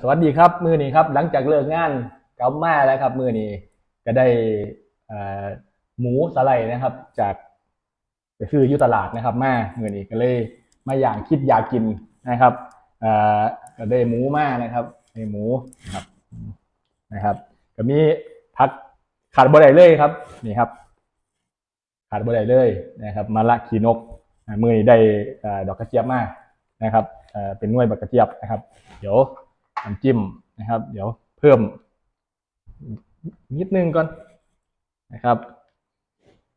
สวัสดีครับมือนี้ครับ หลังจากเลิกงานกลับมาแล้วครับ มือนี้ก็ได้หมูสไลด์นะครับ จากไปซื้ออยุตลาดนะครับ มามือนี้ก็เลยมาอย่างคิดอยากกินนะครับอ่าก็ได้หมูมานะครับได้หมูนะครับนะครับ ก็มีผักขาดบ่ได้เลยครับนี่ครับ ขาดบ่ได้เลยนะครับมะละขีนกมือนี้ได้ดอกกระเจี๊ยบมานะครับเออเป็นหน่วยบักกระเจี๊ยบนะครับ เดี๋ยว น้ำจิ้มนะครับ เดี๋ยวเพิ่มนิดนึงก่อนนะครับ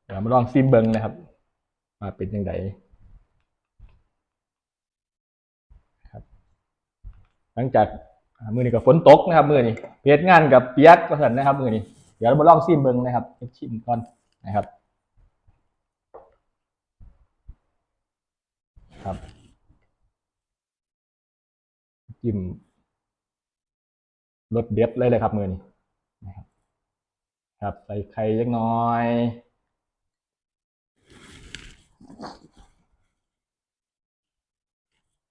เดี๋ยวมาลองซิมเบิงนะครับ มาเป็นยังไงครับ หลังจากมือนี้กับฝนตกนะครับ มือนี้เพียงานกับเปียกก็เห็นนะครับ มือนี้เดี๋ยวเรามาลองซิมเบิงนะครับชิมก่อนนะครับครับจิ้ม รสเด็ดเลยเลยครับ มือนี้นะครับครับใส่ไข่เล็กน้อย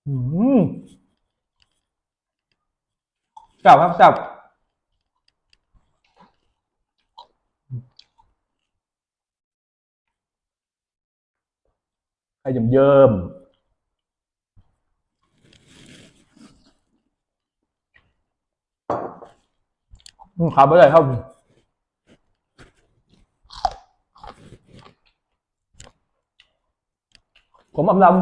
อืมจับครับจับไข่เยิ้มๆ อื มครับไม่ได้ครับผมอำลำ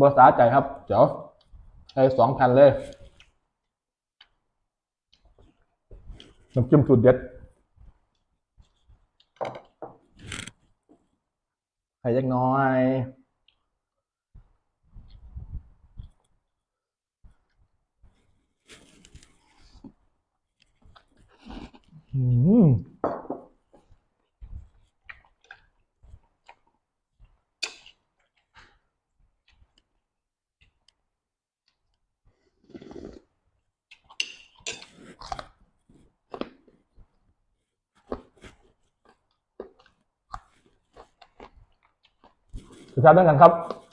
บอสาใจครับ เดี๋ยวได้สองพันเลยน้ำจิ้มสูตรเด็ดไข่เล็กน้อย สุดท้ายด้วยกันครับ